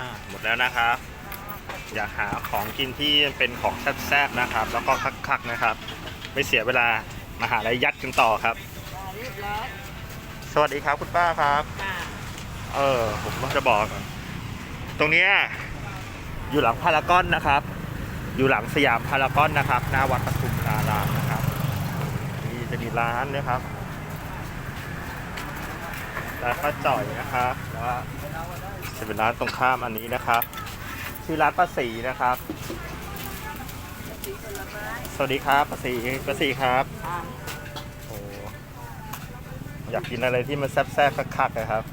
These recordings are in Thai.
อ่าหมดแล้วนะครับ อยากหาของกินที่เป็นของแซ่บๆนะครับ แล้วก็คักๆนะครับ ไม่เสียเวลามาหาอะไรยัดกันต่อครับเรียบร้อยสวัสดีครับคุณป้าครับค่ะเออผมต้องจะบอกตรงเนี้ยอยู่หลังพารากอนนะครับ อยู่หลังสยามพารากอนนะครับ หน้าวัดปทุมนารามนะครับนี่จะมีร้านนะครับ ร้านป้าจ่อยนะครับแล้วก็จะเป็นร้านตรงข้ามอันนี้นะครับชื่อร้านป้าสีนะครับสีผลไม้สวัสดีครับป้าสีป้าสีครับอ่าโอ้อยากกินอะไรที่มันแซ่บๆคักๆนะครับ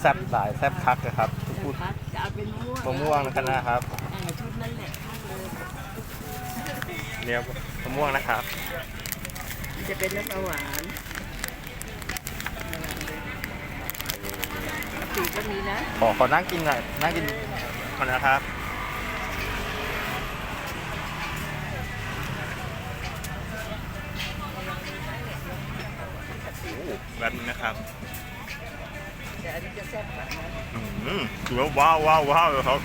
แซ่บหลายแซ่บคักนะครับพูดครับจะเอาเป็นมะม่วงมะม่วงนะครับอ่าชุดนั่นแหละครับเลยเนี่ยมะม่วงนะครับ จะเป็นน้ำปลาหวาน กะปิก็มีนะขอขอนั่งกินหน่อยนั่งกินก่อนนะครับแบบนี้นะครับแต่อันนี้จะแซ่บกว่านะอืมถือว่าว้าวว้าวว้าวเลยครับ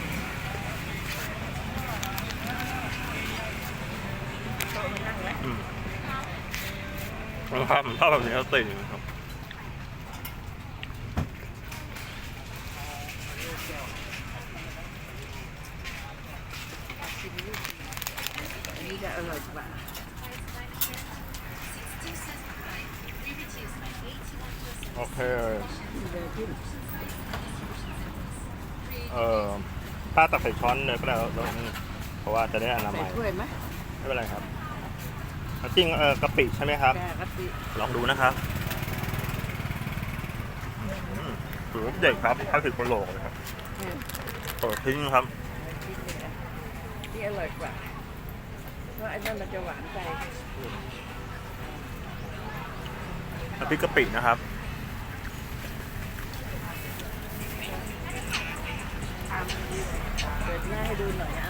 โต๊ะมานั่งแล้วอืมนะครับถ้าแบบนี้ก็ติ่งครับ อันนี้จะอร่อยกว่าโอเคที่เดินขึ้นเออป้าตักใส่ช้อนเลยก็แล้วเพราะว่าจะได้อนาใส่มัยถ้วยไหมไม่เป็นไรครับจริงเออกะปิใช่ไหมครับแกกะปิ ลองดูนะครับอืม ถือว่าเด็กครับข้าวสิบกว่าโลเลยครับเออเปิดทิ้งครับที่อร่อยกว่าเพราะอันนั้นมันจะหวานไปน้ำพริกกะปินะครับเปิดหน้าให้ดูหน่อยนะ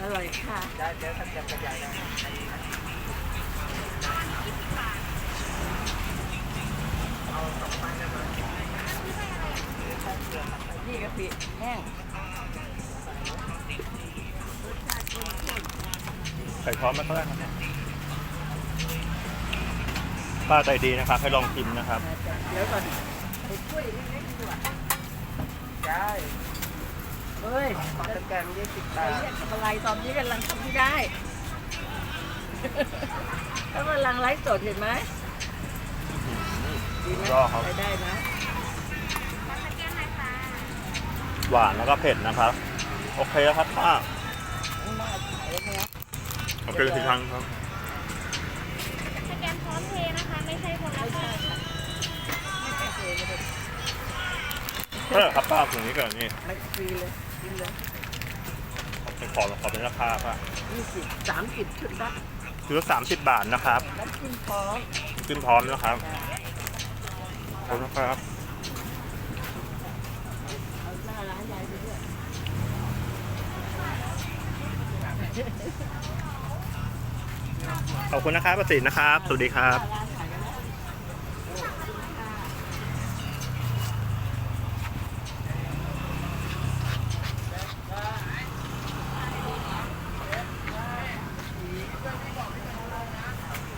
อร่อยค่ะได้เดี๋ยวท่านจะขยาย นี่กะปิแห้งใส่ช้อนมาก็ได้ครับป้าใจดีนะครับ ให้ลองชิมนะครับ เดี๋ยวก่อนไอ้กล้วยเล็กๆดีกว่าได้เฮ้ยขอตะแกรงยี่สิบบาทอะไรตอนนี้กำลังทำไม่ได้ แล้วกำลังไลฟ์สดเห็นไหม ดีไหมรอครับไปได้นะหวานแล้วก็เผ็ดนะครับ โอเคครับป้ามาขายแล้วนะโอเคทีครั้งครับ สแกนพร้อมเพย์นะคะ ไม่ใช่คนละค่าค่ะไม่ใช่เไม่ได้เออครับป้าตรงนี้ก่อนนี่ไม่ฟรีเลยกินเลยขอขอเป็นราคาป้ายี่สิบสามสิบชุดละคือสามสิบบาทนะครับน้ำจิ้มพร้อม ขึ้นพร้อมนะครับ ขอบคุณนะครับปด้วยขอบคุณนะครับประสิทธิ์นะครับ สวัสดีครับ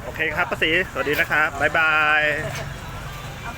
โอเคครับป้าศรีสวัสดีนะครับบ๊ายบาย